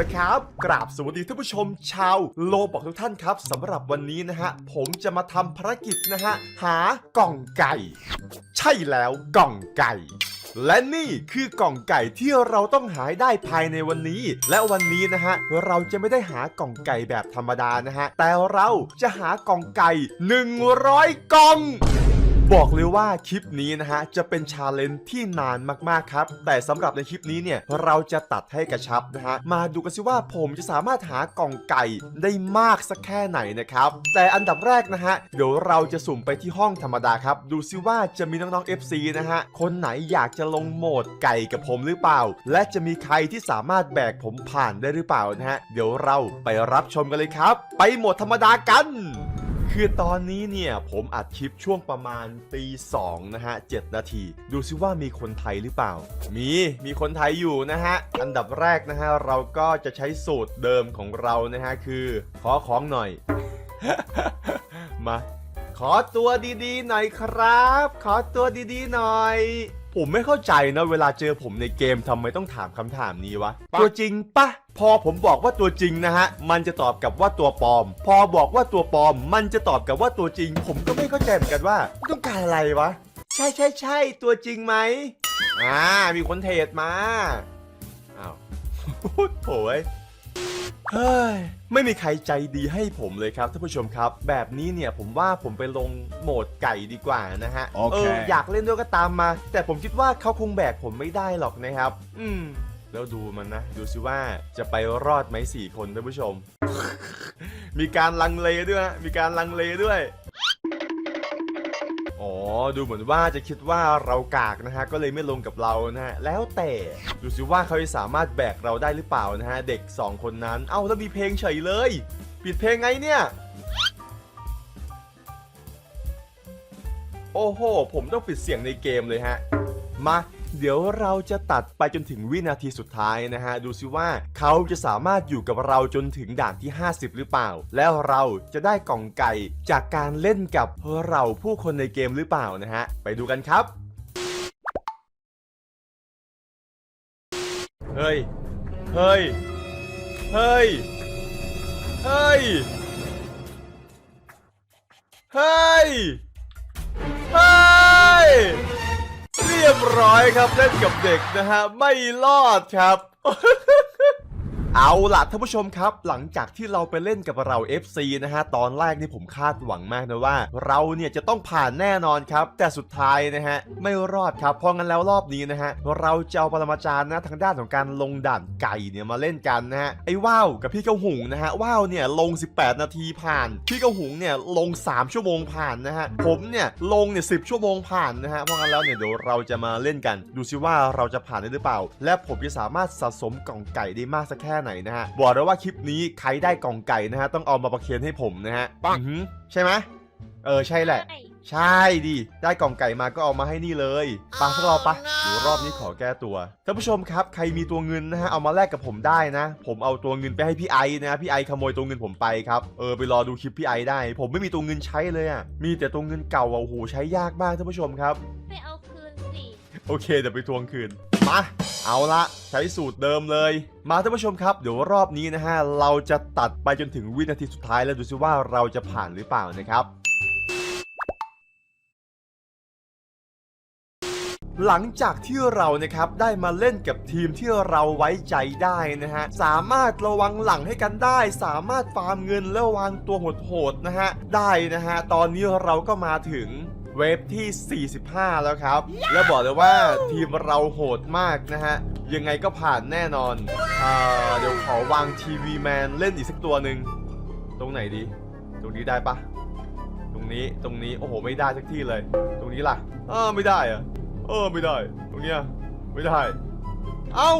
ละครับ กราบสวัสดีท่านผู้ชมชาวโลบอกทุกท่านครับสำหรับวันนี้นะฮะ ผมจะมาทำภารกิจนะฮะ หากล่องไก่ ใช่แล้วกล่องไก่และนี่คือกล่องไก่ที่เราต้องหาได้ภายในวันนี้ และวันนี้นะฮะ เราจะไม่ได้หากล่องไก่แบบธรรมดานะฮะ แต่เราจะหากล่องไก่ 100 กล่อง บอกเลยว่าคลิปนี้นะฮะจะเป็นชาเลนจ์ที่นานมากๆครับ แต่สำหรับในคลิปนี้เนี่ยเราจะตัดให้กระชับนะฮะมาดูกันสิว่าผมจะสามารถหากล่องไก่ได้มากสักแค่ไหนนะครับแต่อันดับแรกนะฮะเดี๋ยวเราจะสุ่มไปที่ห้องธรรมดาครับ ดูซิว่าจะมีน้องๆ FC นะฮะคนไหนอยากจะลงโหมดไก่กับผมหรือเปล่า และจะมีใครที่สามารถแบกผมผ่านได้หรือเปล่านะฮะเดี๋ยวเราไปรับชมกันเลยครับ ไปโหมดธรรมดากัน คือตอนนี้เนี่ยผมอัดคลิปช่วงประมาณตีสองนะฮะ7นาที ดูซิว่ามีคนไทยหรือเปล่า มีมีคนไทยอยู่นะฮะ อันดับแรกนะฮะ เราก็จะใช้สูตรเดิมของเรานะฮะ คือ ขอของหน่อย มา ขอตัวดีๆหน่อยครับ ขอตัวดีๆหน่อย ผมไม่เข้าใจนะเวลาเจอผมในเกมทำไมต้องถามคำถามนี้วะ ตัวจริงปะพอผมบอกว่าตัวจริงนะฮะ มันจะตอบกลับว่าตัวปลอม พอบอกว่าตัวปลอม มันจะตอบกลับว่าตัวจริง ผมก็ไม่เข้าใจเหมือนกันว่า ต้องการอะไรวะ ใช่ใช่ใช่ตัวจริงไหมอ่ามีคนเทรดมาอ้าวโถ่ย เฮ้ยไม่มีใครใจดีให้ผมเลยครับท่านผู้ชมครับ แบบนี้เนี่ยผมว่าผมไปลงโหมดไก่ดีกว่านะฮะ โอเคออยากเล่นด้วยก็ตามมา แต่ผมคิดว่าเขาคงแบกผมไม่ได้หรอกนะครับ อืม แล้วดูมันนะ ดูสิว่าจะไปรอดไหมสี่คนท่านผู้ชม มีการลังเลด้วยนะมีการลังเลด้วย อ๋อ ดูเหมือนว่าจะคิดว่าเรากากนะฮะ ก็เลยไม่ลงกับเรานะฮะ แล้วแต่ดูสิว่าเขาจะสามารถแบกเราได้หรือเปล่านะฮะ เด็ก 2 คนนั้น เอ้าแล้วมีเพลงเฉยเลย ปิดเพลงไงเนี่ย โอ้โห ผมต้องปิดเสียงในเกมเลยฮะ มาเดี๋ยวเราจะตัดไปจนถึงวินาทีสุดท้ายนะฮะ ดูซิว่าเขาจะสามารถอยู่กับเราจนถึงด่านที่ 50 หรือเปล่า แล้วเราจะได้กล่องไก่จากการเล่นกับเราผู้คนในเกมหรือเปล่านะฮะ ไปดูกันครับ เฮ้ย เฮ้ย เฮ้ย เฮ้ย เฮ้ย เฮ้ย รียบร้อยครับเล่นกับเด็กนะฮะ ไม่รอดครับ เอาล่ะท่านผู้ชมครับ หลังจากที่เราไปเล่นกับเรา FC นะฮะตอนแรกนี่ผมคาดหวังมากนะว่า เราเนี่ยจะต้องผ่านแน่นอนครับ แต่สุดท้ายนะฮะไม่รอดครับเพราะงั้นแล้วรอบนี้นะฮะเราจะเอาปรมาจารย์นะทางด้านของการลงด่านไก่เนี่ยมาเล่นกันนะฮะไอ้ว่าวกับพี่เกาหุงนะฮะว่าวเนี่ยลง 18 นาทีผ่าน พี่เกาหุงเนี่ยลง 3 ชั่วโมงผ่านนะฮะผมเนี่ยลงเนี่ยสิชั่วโมงผ่านนะฮะเพราะงั้นแล้วเนี่ยเดี๋ยวเราจะมาเล่นกัน ดูซิว่าเราจะผ่านได้หรือเปล่า และผมจะสามารถสะสมกล่องไก่ได้มากสักแค่ไหนนะฮะบอกเลยว่าคลิปนี้ใครได้กล่องไก่นะฮะต้องเอามาประเคนให้ผมนะฮะปังใช่ไหมเออใช่แหละ ใช่ดิ ได้กล่องไก่มาก็เอามาให้นี่เลยไปะพวกเราปะเดี๋ยวรอบนี้ขอแก้ตัว ท่านผู้ชมครับ ใครมีตัวเงินนะฮะ เอามาแลกกับผมได้นะ ผมเอาตัวเงินไปให้พี่ไอนะ พี่ไอขโมยตัวเงินผมไปครับ เออไปรอดูคลิปพี่ไอได้ ผมไม่มีตัวเงินใช้เลยอะ มีแต่ตัวเงินเก่าอะโอ้โหใช้ยากมากท่านผู้ชมครับ ไปเอาคืนสิ โอเคเดี๋ยวไปทวงคืน มา เอาละใช้สูตรเดิมเลย มาท่านผู้ชมครับ เดี๋ยวรอบนี้นะฮะ เราจะตัดไปจนถึงวินาทีสุดท้ายแล้วดูซิว่าเราจะผ่านหรือเปล่านะครับหลังจากที่เรานะครับได้มาเล่นกับทีมที่เราไว้ใจได้นะฮะสามารถระวังหลังให้กันได้ สามารถฟาร์มเงินและวางตัวโหดๆนะฮะได้นะฮะตอนนี้เราก็มาถึง เวฟที่ 45 แล้วครับ และบอกเลยว่าทีมเราโหดมากนะฮะ ยังไงก็ผ่านแน่นอนอ่าเดี๋ยวขอวางทีวีแมนเล่นอีกสักตัวหนึ่ง ตรงไหนดี ตรงนี้ได้ปะ ตรงนี้ ตรงนี้ โอ้โห ไม่ได้สักที่เลย ตรงนี้ล่ะ เออไม่ได้อะเออไม่ได้ ตรงเนี้ย ไม่ได้ เอ้า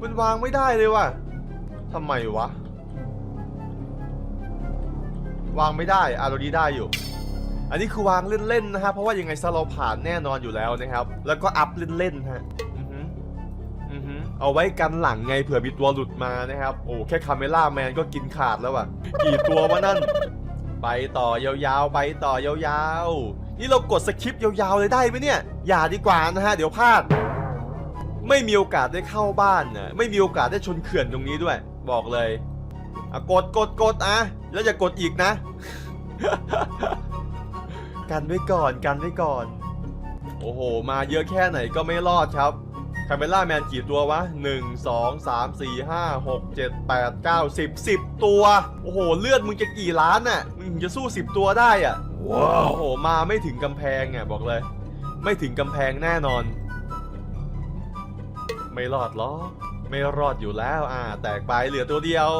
มันวางไม่ได้เลยว่ะทำไมวะ วางไม่ได้อะตรงนี้ได้อยู่ อันนี้คือวางเล่นๆนะฮะเพราะว่ายังไงซะเราผ่านแน่นอนอยู่แล้วนะครับ แล้วก็อัพเล่นๆฮะอือหืออือหือเอาไว้กันหลังไงเผื่อมีตัวหลุดมานะครับ โอ้แค่คาเมล่าแมนก็กินขาดแล้ววะกี่ตัววะนั่น ไปต่อยาวๆ ไปต่อยาวๆ นี่เรากดสคริปต์ยาวๆเลยได้ไหมเนี่ย อย่าดีกว่านะฮะ เดี๋ยวพลาด ไม่มีโอกาสได้เข้าบ้านนะไม่มีโอกาสได้ชนเขื่อนตรงนี้ด้วย บอกเลยอะกดกดกดอะแล้วอย่ากดอีกนะ กันไว้ก่อนกันไว้ก่อน โอ้โห มาเยอะแค่ไหนก็ไม่รอดครับคาเมล่าแมนกี่ตัววะ 1 2 3 4 5 6 7 8 9 10 10 ตัว โอ้โห เลือดมึงจะกี่ล้านน่ะ มึงถึงจะสู้ 10 ตัวได้อะ ว้าว โอ้โห มาไม่ถึงกำแพงอะบอกเลย ไม่ถึงกำแพงแน่นอน ไม่รอดหรอกไม่รอดอยู่แล้ว อ่า แตกไปเหลือตัวเดียว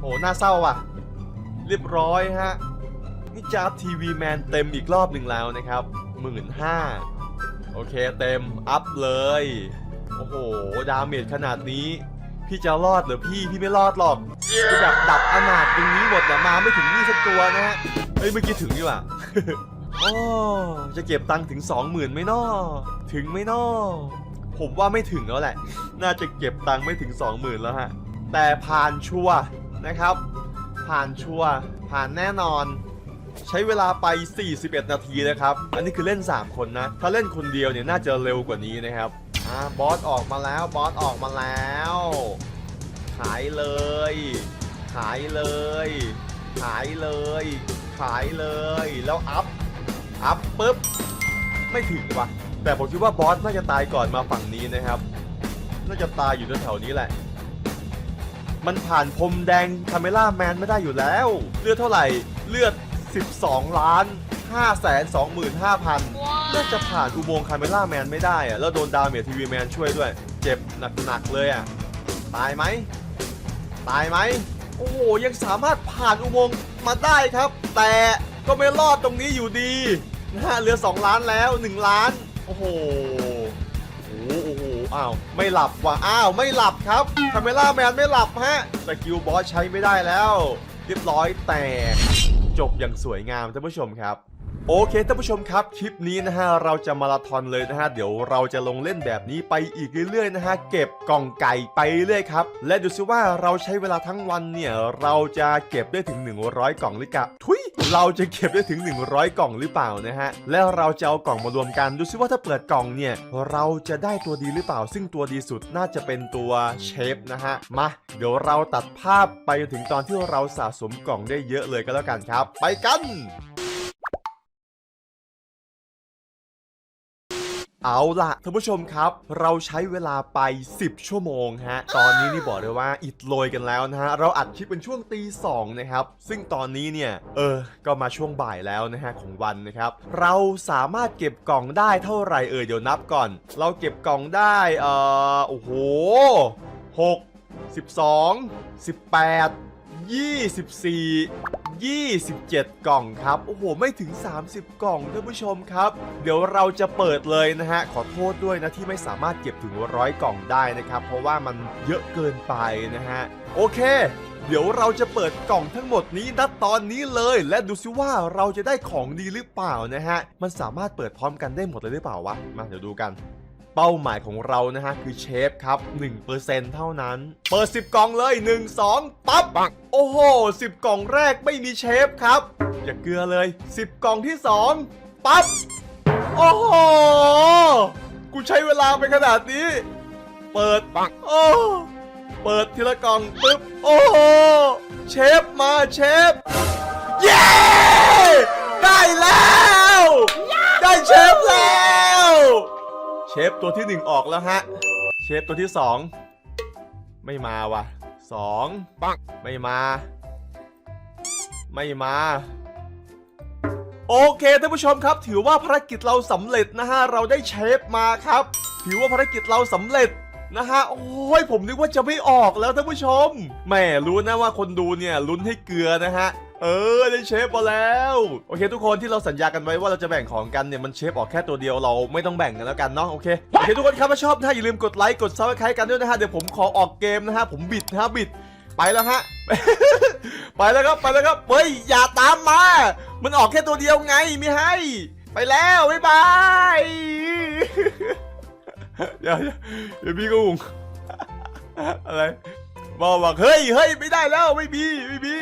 โอ้โห น่าเศร้าว่ะ เรียบร้อยฮะ นี่จับทีวีแมนเต็มอีกรอบหนึ่งแล้วนะครับหมื่นห้าโอเคเต็มอัพเลย โอ้โห ดาเมจขนาดนี้ พี่จะรอดหรือพี่ พี่ไม่รอดหรอกจะแบบดับอนาถตรงนี้หมดนะมาไม่ถึงนี่สักตัวนะฮะเฮ้ยเมื่อกี้ถึงนี่ว่ะโอ้จะเก็บตังค์ถึง20,000ไหมน้อถึงไหมน้อผมว่าไม่ถึงแล้วแหละ น่าจะเก็บตังค์ไม่ถึง20,000แล้วฮะ แต่ผ่านชัวนะครับ ผ่านชัวผ่านแน่นอน ใช้เวลาไป 41 นาทีนะครับ อันนี้คือเล่น 3 คนนะ ถ้าเล่นคนเดียวเนี่ยน่าจะเร็วกว่านี้นะครับ อ่าบอสออกมาแล้ว บอสออกมาแล้ว ขายเลย ขายเลย ขายเลย ขายเลย แล้วอัพ อัพปุ๊บ ไม่ถึงว่ะ แต่ผมคิดว่าบอสน่าจะตายก่อนมาฝั่งนี้นะครับ น่าจะตายอยู่แถวๆนี้แหละมันผ่านพรมแดงคาเมล่าแมนไม่ได้อยู่แล้ว เลือดเท่าไหร่ เลือด 12 ล้าน5แสน25,000น่าจะผ่านอุโมงค์คาเมล่าแมนไม่ได้อะแล้วโดนดาเมจทีวีแมนช่วยด้วย เจ็บหนักๆเลยอะตายไหม ตายไหม โอ้โห ยังสามารถผ่านอุโมงค์มาได้ครับ แต่ก็ไม่รอดตรงนี้อยู่ดีนะฮะเหลือ 2 ล้านแล้ว 1 ล้าน โอ้โหโอ้โหโอ้โหอ้าว ไม่หลับว่ะ อ้าว ไม่หลับครับคาเมล่าแมนไม่หลับฮะสกิลบอสใช้ไม่ได้แล้ว เรียบร้อยแตก จบอย่างสวยงามท่านผู้ชมครับ โอเคท่านผู้ชมครับ คลิปนี้นะฮะเราจะมาราธอนเลยนะฮะเดี๋ยวเราจะลงเล่นแบบนี้ไปอีกเรื่อยๆนะฮะเก็บกล่องไก่ไปเรื่อยครับ และดูซิว่าเราใช้เวลาทั้งวันเนี่ยเราจะเก็บได้ถึง 100 กล่องหรือกะทุย เราจะเก็บได้ถึง 100 กล่องหรือเปล่านะฮะ แล้วเราจะเอากล่องมารวมกันดูซิว่าถ้าเปิดกล่องเนี่ย เราจะได้ตัวดีหรือเปล่า ซึ่งตัวดีสุดน่าจะเป็นตัวเชฟนะฮะ มา เดี๋ยวเราตัดภาพไปจนถึงตอนที่เราสะสมกล่องได้เยอะเลยก็แล้วกันครับ ไปกัน เอาล่ะท่านผู้ชมครับ เราใช้เวลาไป 10 ชั่วโมงฮะ ตอนนี้นี่บอกเลยว่าอิดโรยกันแล้วนะฮะ เราอัดคลิปเป็นช่วงตีสองนะครับ ซึ่งตอนนี้เนี่ย เออ ก็มาช่วงบ่ายแล้วนะฮะของวันนะครับ เราสามารถเก็บกล่องได้เท่าไหร่เอ่ยเดี๋ยวนับก่อน เราเก็บกล่องได้ เอ่อโอ้โห6 12 18 24 27 กล่องครับ โอ้โห ไม่ถึง 30 กล่องท่านผู้ชมครับ เดี๋ยวเราจะเปิดเลยนะฮะ ขอโทษด้วยนะที่ไม่สามารถเก็บถึงร้อยกล่องได้นะครับ เพราะว่ามันเยอะเกินไปนะฮะ โอเค เดี๋ยวเราจะเปิดกล่องทั้งหมดนี้ณตอนนี้เลย และดูซิว่าเราจะได้ของดีหรือเปล่านะฮะ มันสามารถเปิดพร้อมกันได้หมดเลยหรือเปล่าวะ มาเดี๋ยวดูกัน เป้าหมายของเรานะฮะ คือเชฟครับ 1%เท่านั้น เปิด 10 กล่องเลย 1 2 ปั๊บ โอ้โห 10 กล่องแรกไม่มีเชฟครับ อย่าเกลือเลย 10 กล่องที่ 2 ปั๊บ โอ้โห กูใช้เวลาไปขนาดนี้ เปิดปักโอ้เปิดทีละกล่องปึ๊บ โอ้โห เชฟมาเชฟ เย้ ได้แล้ว ได้เชฟแล้วเชฟตัวที่หนึ่งออกแล้วฮะ เชฟตัวที่สองไม่มาว่ะสองปังไม่มา ไม่มา โอเคท่านผู้ชมครับ ถือว่าภารกิจเราสำเร็จนะฮะ เราได้เชฟมาครับ ถือว่าภารกิจเราสำเร็จนะฮะ โอ้ยผมนึกว่าจะไม่ออกแล้วท่านผู้ชมแหม่รู้นะว่าคนดูเนี่ยลุ้นให้เกลือนะฮะเออได้เชฟมาแล้วโอเค ทุกคนที่เราสัญญากันไว้ว่าเราจะแบ่งของกันเนี่ยมันเชฟออกแค่ตัวเดียวเราไม่ต้องแบ่งกันแล้วกันเนาะโอเคโอเคทุกคนครับถ้าชอบนะอย่าลืมกดไลค์กดซับสไครต์กันด้วยนะฮะเดี๋ยวผมขอออกเกมนะฮะผมบิดนะฮะบิดไปแล้วฮะ ไปแล้วครับไปแล้วครับเฮ้ยอย่าตามมา มันออกแค่ตัวเดียวไงไม่ให้ ไปแล้วบ๊ายบายเดี๋ยวเดี๋ยวพี่ก็งงอะไรบอกบอกเฮ้ยเฮ้ยไม่ได้แล้วไม่มีไม่มี